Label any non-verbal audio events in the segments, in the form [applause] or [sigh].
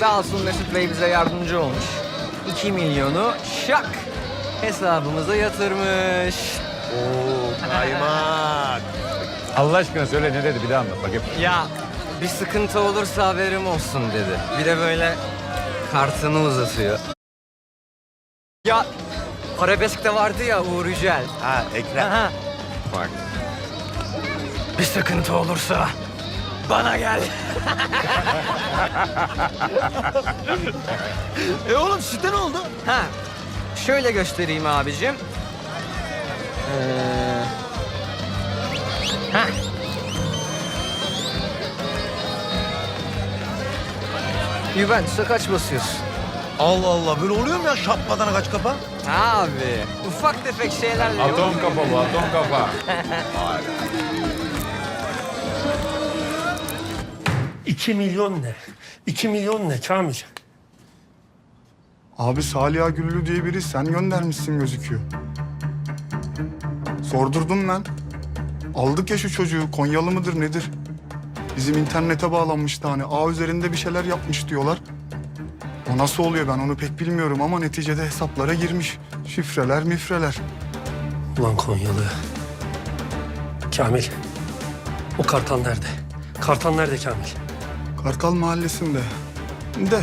Sağ olsun Mesut Bey bize yardımcı olmuş. 2 milyonu şak hesabımıza yatırmış. Oo kaymak. [laughs] Allah aşkına söyle ne dedi bir daha anlat bakayım. Ya bir sıkıntı olursa haberim olsun dedi. Bir de böyle kartını uzatıyor. Ya arabeskte vardı ya Uğur Yücel. Ha Ekrem. Aha. Bak. Bir sıkıntı olursa bana gel. E oğlum sizde ne oldu? Ha, şöyle göstereyim abicim. Ee, ha. Juventus'a kaç basıyorsun? Allah Allah böyle oluyor mu ya şapkadan kaç kapa? Abi, ufak tefek şeylerle... Atom kafa bu atom kafa. [laughs] İki milyon ne? İki milyon ne Kamil? Abi Saliha Güllü diye biri sen göndermişsin gözüküyor. Sordurdum ben. Aldık ya şu çocuğu. Konyalı mıdır nedir? Bizim internete bağlanmıştı hani. Ağ üzerinde bir şeyler yapmış diyorlar. O nasıl oluyor ben onu pek bilmiyorum ama neticede hesaplara girmiş. Şifreler mifreler. Ulan Konyalı. Kamil. O kartal nerede? Kartal nerede Kamil? Kartal mahallesinde. De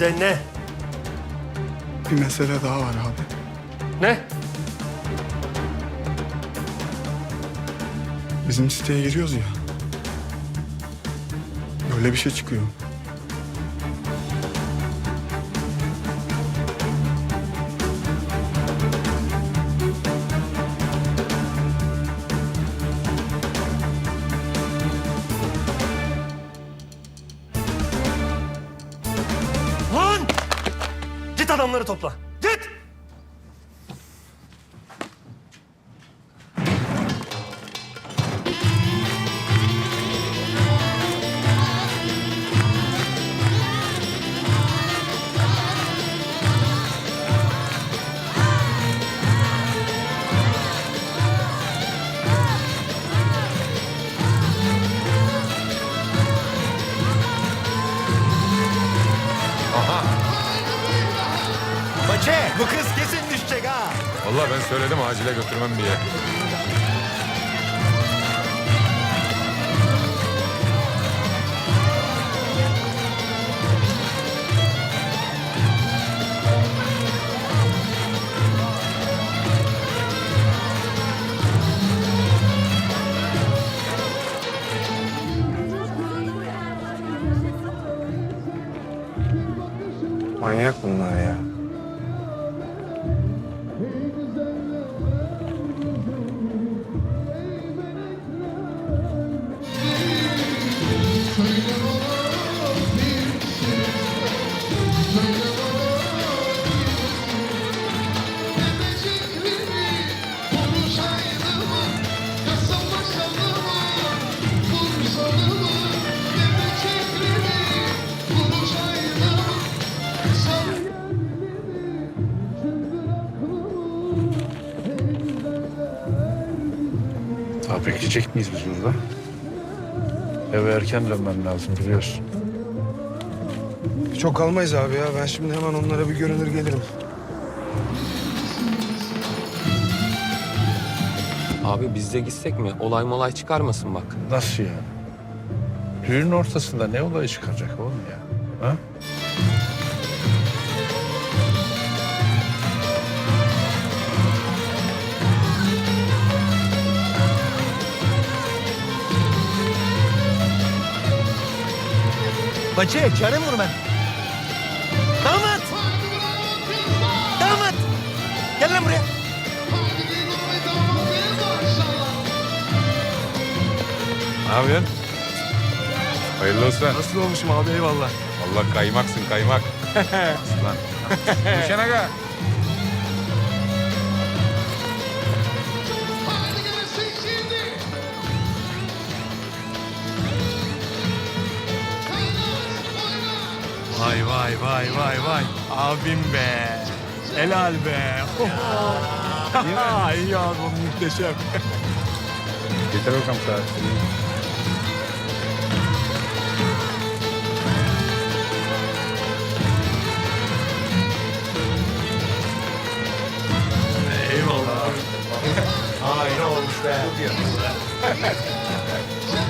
De ne? bir mesele daha var abi. Ne? Bizim siteye giriyoruz ya. Böyle bir şey çıkıyor. Söyledim acile götürmem diye. Manyak bunlar ya. Eve erken dönmem lazım biliyorsun. Çok kalmayız abi ya. Ben şimdi hemen onlara bir görünür gelirim. Abi biz de gitsek mi? Olay molay çıkarmasın bak. Nasıl yani? Düğünün ortasında ne olayı çıkacak oğlum ya? Ha? Baçe çare vur ben. Damat. Damat. Gel lan buraya. Ne yapıyorsun? Hayırlı olsun. Nasıl olmuşum abi eyvallah. Allah kaymaksın kaymak. Aslan. Düşen aga. Vay vay vay vay vay. Abim be. Helal be. [laughs] İyi abi muhteşem. Getir bakalım saati. Aynen olmuş be. [laughs]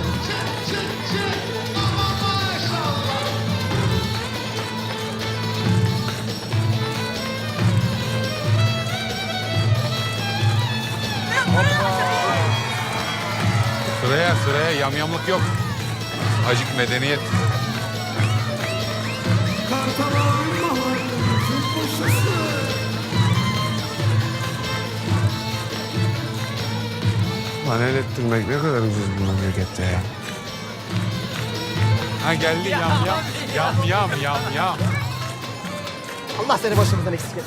Sıraya sıraya yamyamlık yok. Acık medeniyet. Lan el ettirmek ne kadar ucuz bu memlekette ya. Ha geldi yam yam. Yam yam yam yam. Allah seni başımızdan eksik et.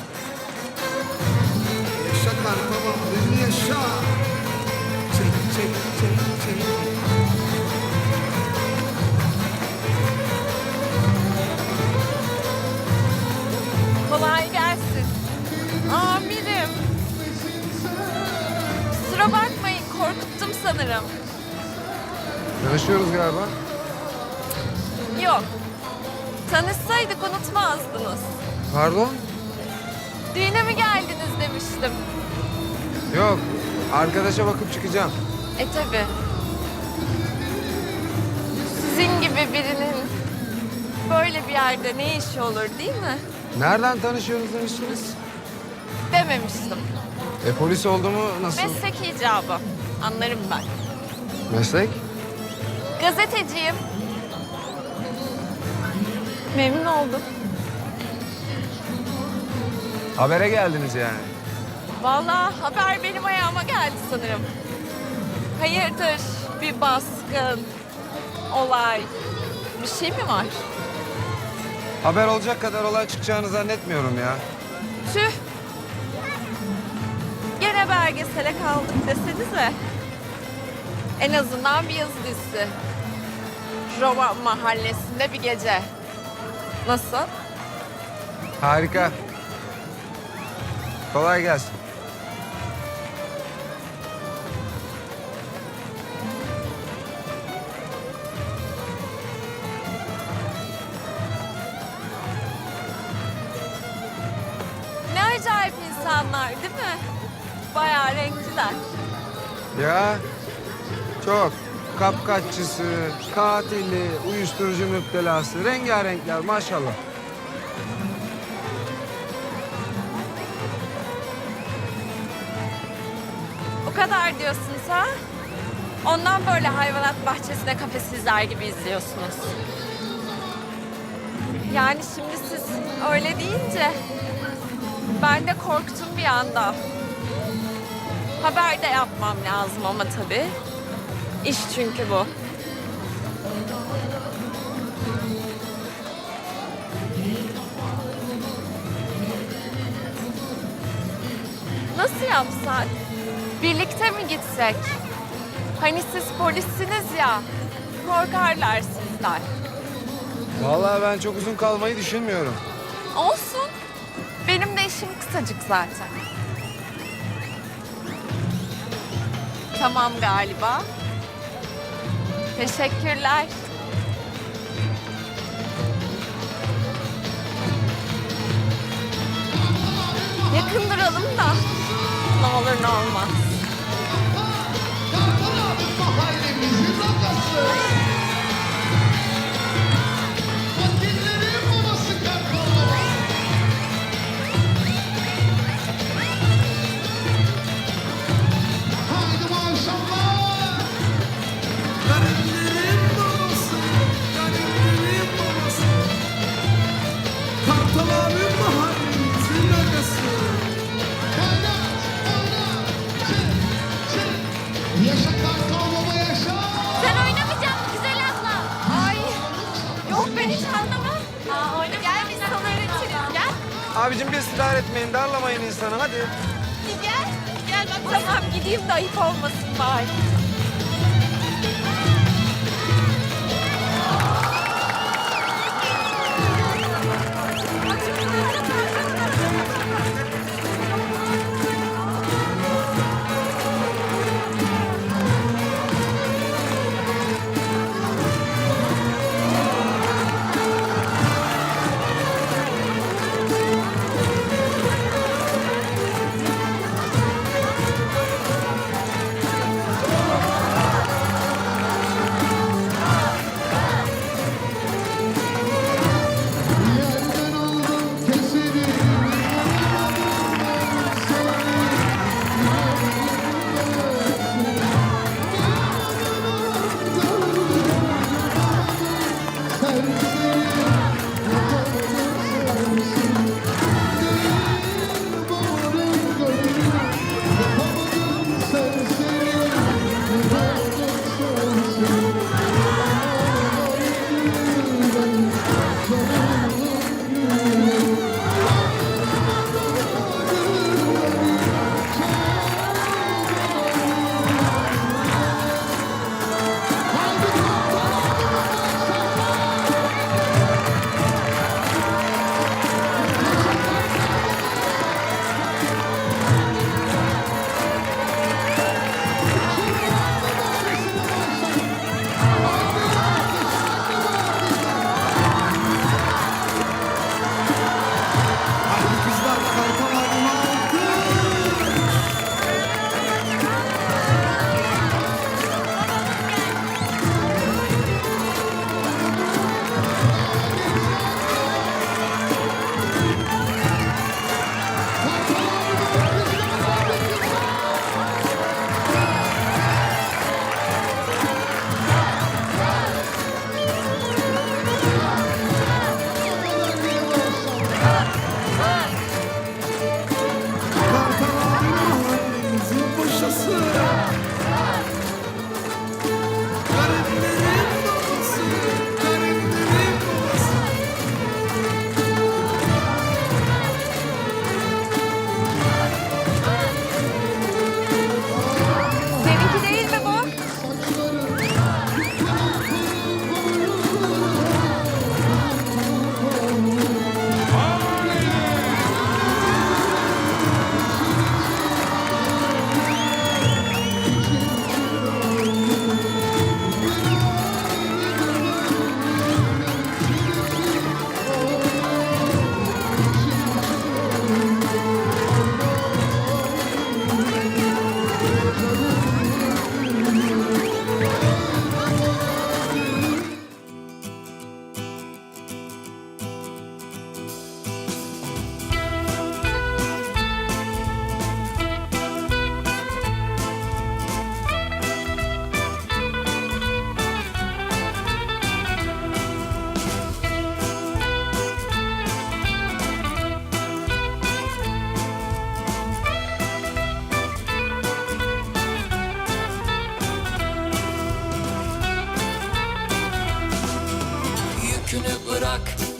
Yaşa kartabağım yaşa. Çek çek çek çek. Kolay gelsin. Amirim. Kusura bakmayın korkuttum sanırım. Tanışıyoruz galiba. Yok. Tanışsaydık unutmazdınız. Pardon? Düğüne mi geldiniz demiştim. Yok. Arkadaşa bakıp çıkacağım. E tabi. Sizin gibi birinin böyle bir yerde ne işi olur değil mi? Nereden tanışıyorsunuz demiştiniz? Dememiştim. E polis oldu mu nasıl? Meslek icabı. Anlarım ben. Meslek? Gazeteciyim. Memnun oldum. Habere geldiniz yani. Vallahi haber benim ayağıma geldi sanırım. Hayırdır bir baskın, olay, bir şey mi var? Haber olacak kadar olay çıkacağını zannetmiyorum ya. Tüh. Gene belgesele kaldık desenize. En azından bir yazı dizisi. Roma mahallesinde bir gece. Nasıl? Harika. Kolay gelsin. Bayağı renkliler. Ya çok. Kapkaççısı, katili, uyuşturucu müptelası, rengarenkler maşallah. O kadar diyorsunuz ha? Ondan böyle hayvanat bahçesine kafesizler gibi izliyorsunuz. Yani şimdi siz öyle deyince ben de korktum bir anda. Haber de yapmam lazım ama tabii. İş çünkü bu. Nasıl yapsak? Birlikte mi gitsek? Hani siz polissiniz ya. Korkarlar sizden. Vallahi ben çok uzun kalmayı düşünmüyorum. Olsun. Benim de işim kısacık zaten. Tamam galiba. Teşekkürler. Yakın duralım da ne olur ne olmaz.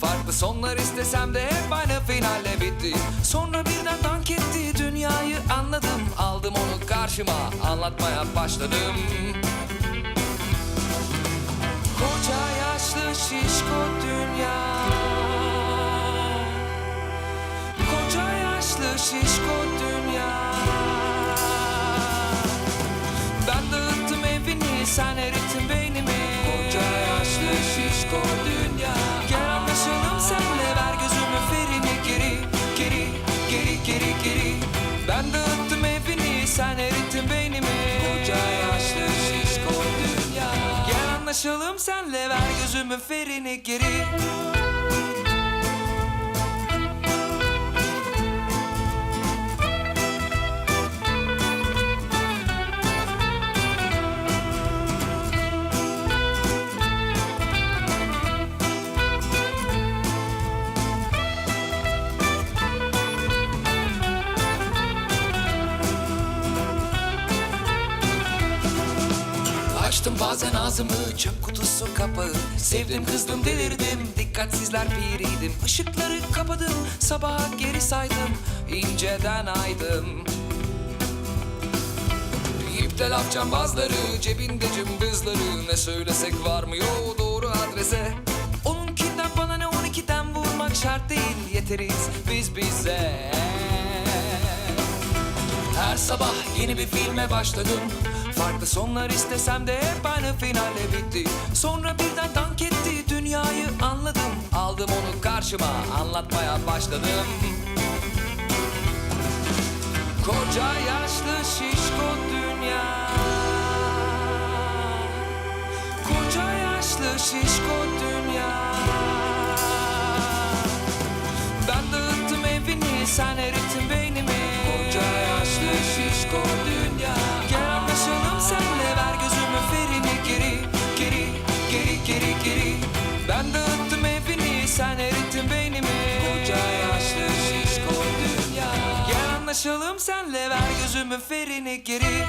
Farklı sonlar istesem de hep aynı finalle bitti. Sonra birden dank etti dünyayı anladım. Aldım onu karşıma anlatmaya başladım. Koca yaşlı şişko dünya. Koca yaşlı şişko dünya. Ben dağıttım evini sen erittin beynimi anlaşalım senle. Ver gözümü ferini geri bazen ağzımı çöp kutusu kapağı. Sevdim kızdım delirdim. Dikkatsizler piriydim. Işıkları kapadım. Sabaha geri saydım. İnceden aydım. İpte laf cambazları cebinde cımbızları. Ne söylesek varmıyor doğru adrese. Onunkinden bana ne on ikiden vurmak şart değil. Yeteriz biz bize. Her sabah yeni bir filme başladım Farklı sonlar istesem de hep aynı finalle bitti. Sonra birden dank etti dünyayı anladım. Aldım onu karşıma anlatmaya başladım. Koca yaşlı şişko dünya. Koca yaşlı şişko dünya. Ben dağıttım evini sen erittin beynimi. Koca yaşlı şişko dünya anlaşalım senle. Ver gözümü ferini geri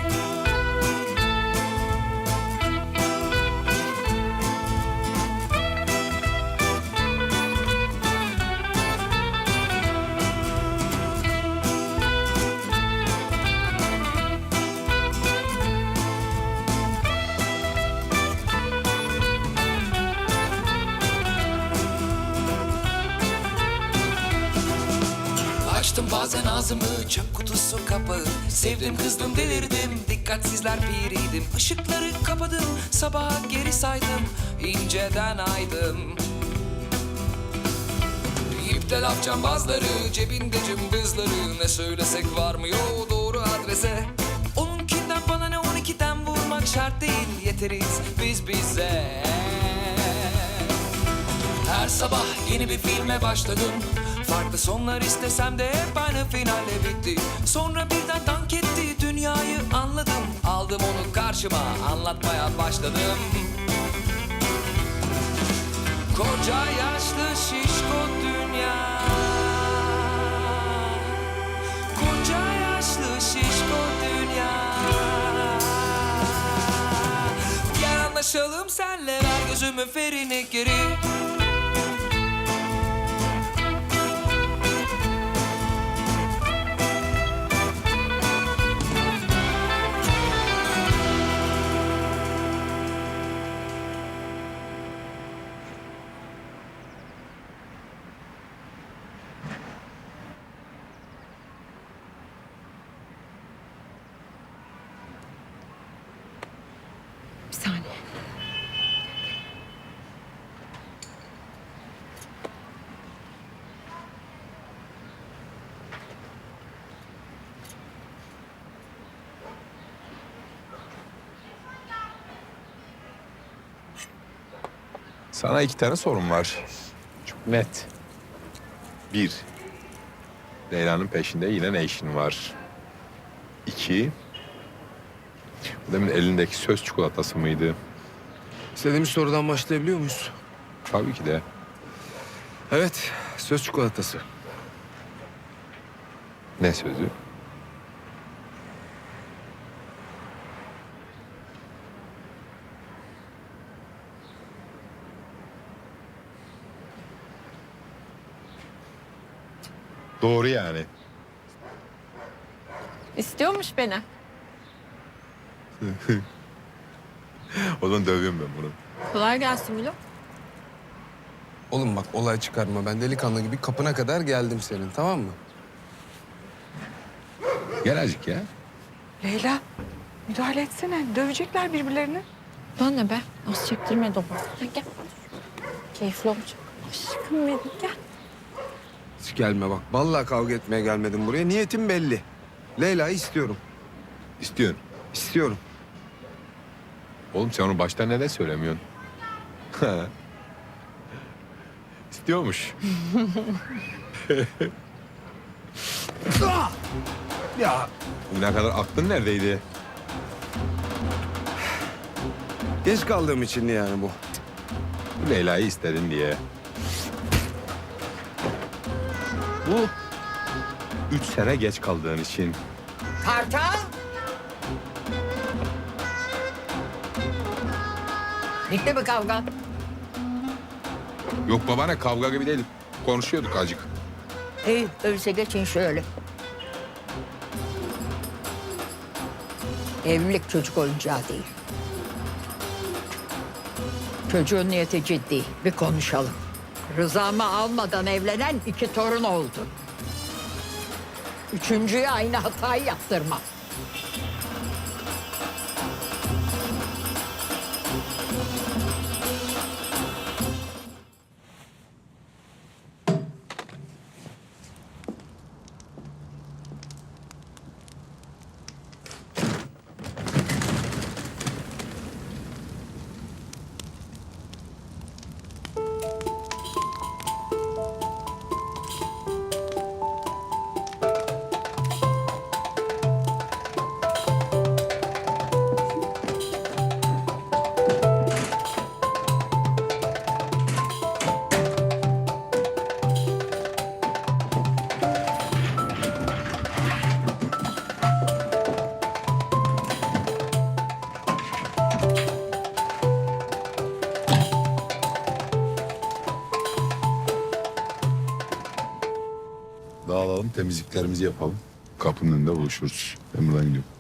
bazen ağzımı çöp kutusu kapağı. Sevdim kızdım delirdim. Dikkatsizler piriydim. Işıkları kapadım. Sabaha geri saydım. İnceden aydım. İpte laf cambazları cebinde cımbızları. Ne söylesek varmıyor doğru adrese. Onunkinden bana ne on ikiden vurmak şart değil. Yeteriz biz bize. Her sabah yeni bir filme başladım Farklı sonlar istesem de hep aynı finalle bitti. Sonra birden dank etti dünyayı anladım. Aldım onu karşıma anlatmaya başladım. Koca yaşlı şişko dünya. Koca yaşlı şişko dünya. Gel anlaşalım senle ver gözümün ferini geri Sana iki tane sorum var. Net. Bir. Leyla'nın peşinde yine ne işin var? İki. Bu demin elindeki söz çikolatası mıydı? İstediğimiz sorudan başlayabiliyor muyuz? Tabii ki de. Evet, söz çikolatası. Ne sözü? Doğru yani. İstiyormuş beni. [laughs] O zaman dövüyorum ben bunu. Kolay gelsin Milo. Oğlum bak olay çıkarma. Ben delikanlı gibi kapına kadar geldim senin tamam mı? Gel azıcık ya. Leyla müdahale etsene. Dövecekler birbirlerini. Bana ne be? Az çektirme dobu. Gel gel. Keyifli olacak. Aşkım benim gel. Hiç gelme bak. Vallahi kavga etmeye gelmedim buraya. Niyetim belli. Leyla'yı istiyorum. İstiyorsun. İstiyorum. Oğlum sen onu baştan neden söylemiyorsun? [laughs] İstiyormuş. [laughs] Ya Bugüne kadar aklın neredeydi? geç kaldığım için yani bu. Leyla'yı istedin diye. Bu üç sene geç kaldığın için. Kartal. Bitti mi kavga? Yok baba ne kavga gibi değil. Konuşuyorduk azıcık. İyi öyleyse geçin şöyle. Evlilik çocuk oyuncağı değil. Çocuğun niyeti ciddi. Bir konuşalım. Rızamı almadan evlenen iki torun oldu. Üçüncüye aynı hatayı yaptırmam. Temizliklerimizi yapalım. Kapının önünde buluşuruz. Ben buradan gidiyorum.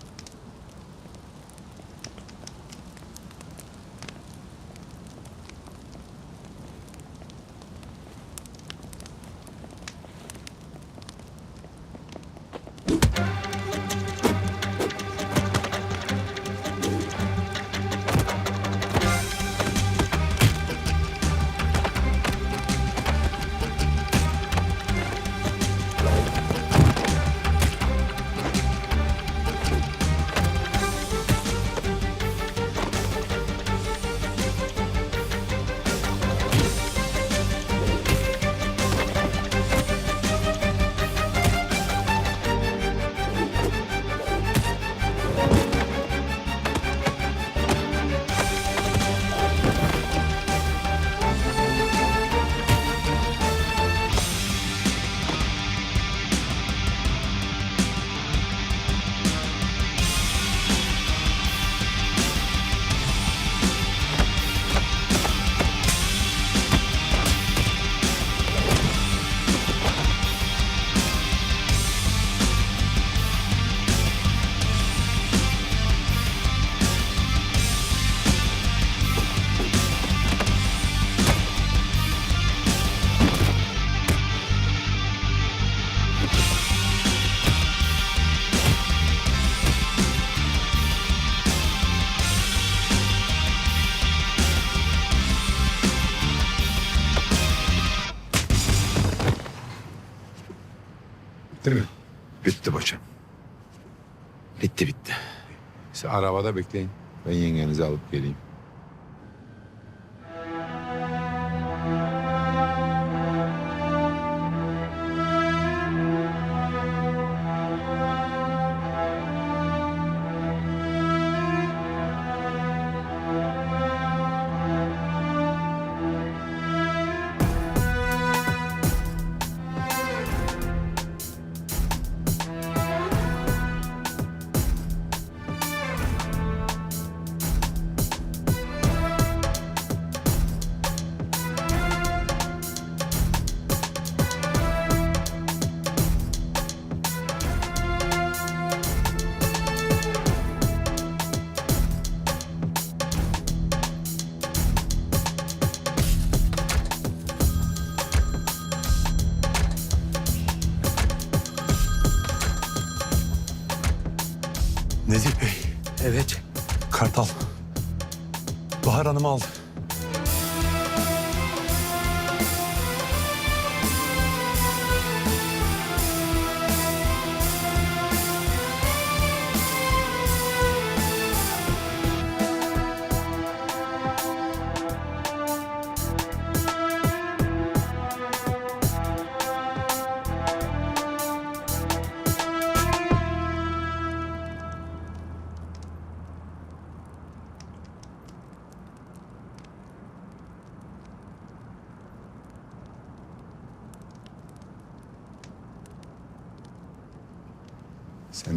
Arabada bekleyin. Ben yengenizi alıp geleyim.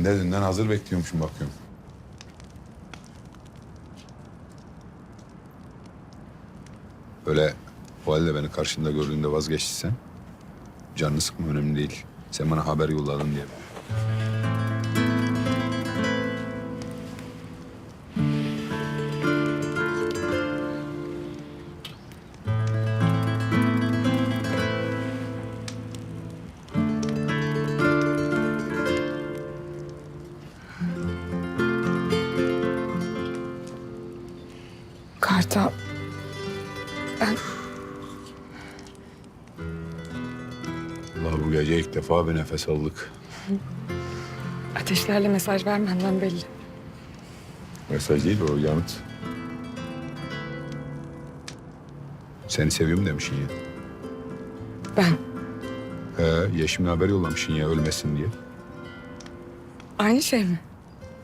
De dünden hazır bekliyormuşum bakıyorum. Öyle o halde beni karşında gördüğünde vazgeçtiysen canını sıkma önemli değil. Sen bana haber yolladın diye. Kartal. Allah bu gece ilk defa bir nefes aldık. Ateşlerle mesaj vermenden belli. Mesaj değil o yanıt. Seni seviyorum demişsin ya. Ben. He, Yeşim'le haber yollamışsın ya ölmesin diye. Aynı şey mi?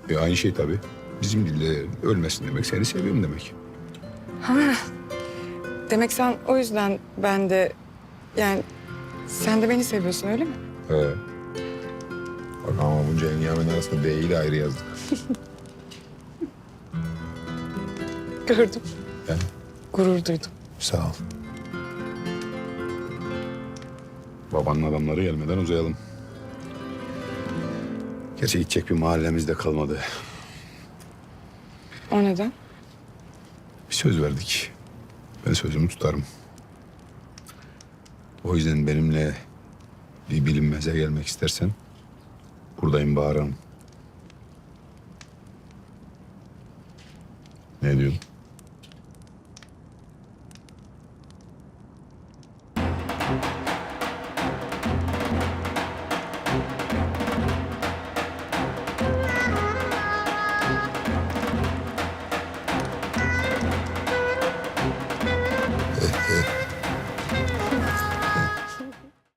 E, aynı şey tabii. Bizim dilde ölmesin demek seni seviyorum demek. Ha. Demek sen o yüzden ben de yani sen de beni seviyorsun öyle mi? He. Bak ama bunca engamin arasında D'yi de ayrı yazdık. [laughs] Gördüm. He. Gurur duydum. Sağ ol. Babanın adamları gelmeden uzayalım. Gerçi gidecek bir mahallemiz de kalmadı. O neden? Söz verdik. Ben sözümü tutarım. O yüzden benimle bir bilinmeze gelmek istersen buradayım Bahar Hanım. Ne diyorsun?